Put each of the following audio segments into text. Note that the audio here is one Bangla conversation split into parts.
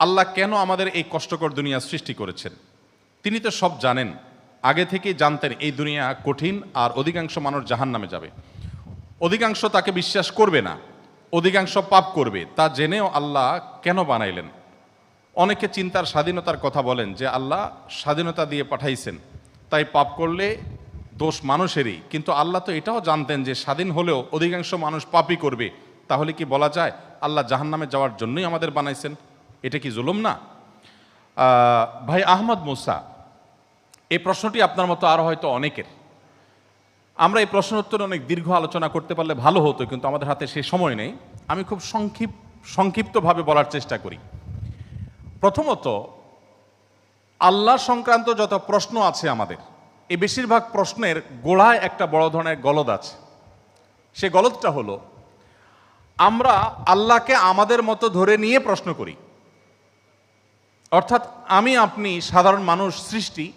আল্লাহ কেন আমাদের এই কষ্টকর দুনিয়া সৃষ্টি করেছেন? তিনি তো সব জানেন। আগে থেকেই জানতেন এই দুনিয়া কঠিন আর অধিকাংশ মানুষ জাহান নামে যাবে। অধিকাংশ তাকে বিশ্বাস করবে না। অধিকাংশ পাপ করবে। তা জেনেও আল্লাহ কেন বানাইলেন? অনেকে চিন্তার স্বাধীনতার কথা বলেন যে আল্লাহ স্বাধীনতা দিয়ে পাঠাইছেন। তাই পাপ করলে দোষ মানুষেরই। কিন্তু আল্লাহ তো এটাও জানতেন যে স্বাধীন হলেও অধিকাংশ মানুষ পাপই করবে। তাহলে কি বলা যায়, আল্লাহ জাহান্নামে যাওয়ার জন্যই আমাদের বানাইছেন? এটা কি জুলুম না? ভাই আহমদ মুসা, এই প্রশ্নটি আপনার মতো আরও হয়তো অনেকের। আমরা এই প্রশ্ন উত্তরে অনেক দীর্ঘ আলোচনা করতে পারলে ভালো হতো, কিন্তু আমাদের হাতে সে সময় নেই। আমি খুব সংক্ষিপ, সংক্ষিপ্তভাবে বলার চেষ্টা করি। প্রথমত, আল্লাহ সংক্রান্ত যত প্রশ্ন আছে আমাদের, এই বেশিরভাগ প্রশ্নের গোড়ায় একটা বড় ধরনের গলদ আছে। সে গলদটা হলো, আমরা আল্লাহকে আমাদের মতো ধরে নিয়ে প্রশ্ন করি। অর্থাৎ আমি, আপনি সাধারণ মানুষ, সৃষ্টি,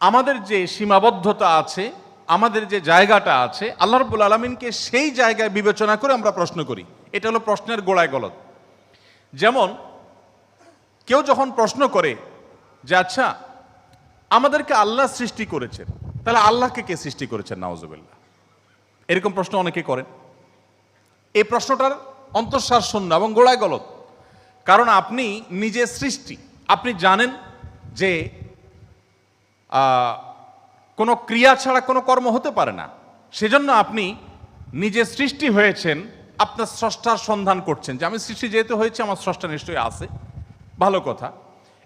আমাদের যে সীমাবদ্ধতা আছে, আমাদের যে জায়গাটা আছে, আল্লাহ রব্বুল আলমিনকে সেই জায়গায় বিবেচনা করে আমরা প্রশ্ন করি। এটা হলো প্রশ্নের গোড়ায় গলত যেমন, কেউ যখন প্রশ্ন করে যে আচ্ছা আমাদেরকে আল্লাহ সৃষ্টি করেছেন, তাহলে আল্লাহকে কে সৃষ্টি করেছেন? নাওজুবিল্লাহ এরকম প্রশ্ন অনেকে করেন। এই প্রশ্নটার অন্তঃসার শূন্য এবং গোড়ায় গলত কারণ আপনি নিজে সৃষ্টি। আপনি জানেন যে কোনো ক্রিয়া ছাড়া কোনো কর্ম হতে পারে না। সেজন্য আপনি নিজে সৃষ্টি হয়েছেন, আপনার স্রষ্টার সন্ধান করছেন যে, আমি সৃষ্টি যেহেতু হয়েছে, আমার স্রষ্টা নিশ্চয়ই আছে। ভালো কথা।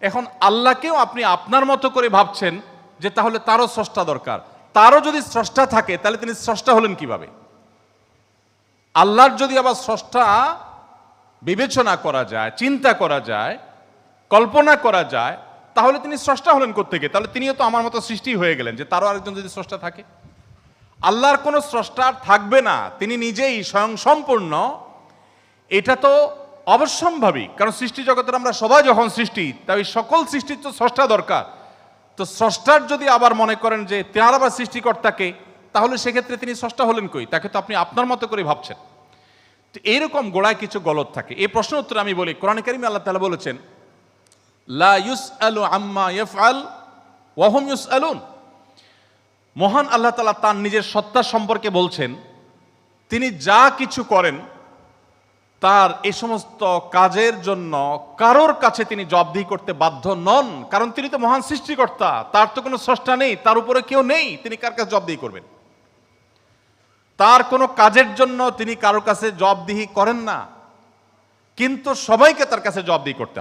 এখন আল্লাহকেও আপনি আপনার মতো করে ভাবছেন যে, তাহলে তারও স্রষ্টা দরকার। তারও যদি স্রষ্টা থাকে, তাহলে তিনি স্রষ্টা হলেন কীভাবে? আল্লাহর যদি আবার স্রষ্টা বিবেচনা করা যায়, চিন্তা করা যায়, কল্পনা করা যায়, তাহলে তিনি স্রষ্টা হলেন কোথেকে তাহলে তিনিও তো আমার মতো সৃষ্টি হয়ে গেলেন যে তারও আরেকজন যদি স্রষ্টা থাকে। আল্লাহর কোনো স্রষ্টা আর থাকবে না, তিনি নিজেই স্বয়ং সম্পূর্ণ। এটা তো অবশ্যম্ভাবী, কারণ সৃষ্টি জগতের আমরা সবাই যখন সৃষ্টি, তাই সকল সৃষ্টির তো স্রষ্টা দরকার। তো স্রষ্টার যদি আবার মনে করেন যে তেনার আবার সৃষ্টিকর্তাকে, তাহলে সেক্ষেত্রে তিনি স্রষ্টা হলেন কই? তাকে তো আপনি আপনার মতো করে ভাবছেন। তো এইরকম গোড়ায় কিছু গলত থাকে। এই প্রশ্ন উত্তর আমি বলি। কোরআন কারিমে আল্লাহ তালা বলেছেন, লা ইউস আলু আম্মা ইয়ফআল ওয়াহুম ইউস আলুন মহান আল্লাহ তালা তার নিজের সত্তা সম্পর্কে বলছেন, তিনি যা কিছু করেন, তার এই সমস্ত কাজের জন্য কারোর কাছে তিনি জবাবদিহি করতে বাধ্য নন। কারণ তিনি তো মহান সৃষ্টিকর্তা, তার তো কোনো স্রষ্টা নেই, তার উপরে কেউ নেই, তিনি কার কাছে জবাবদিহি করবেন? তার কোনো কাজের জন্য তিনি কারও কাছে জবদিহি করেন না কিন্তু সবাইকে তার কাছে জবাবদিহি করতে।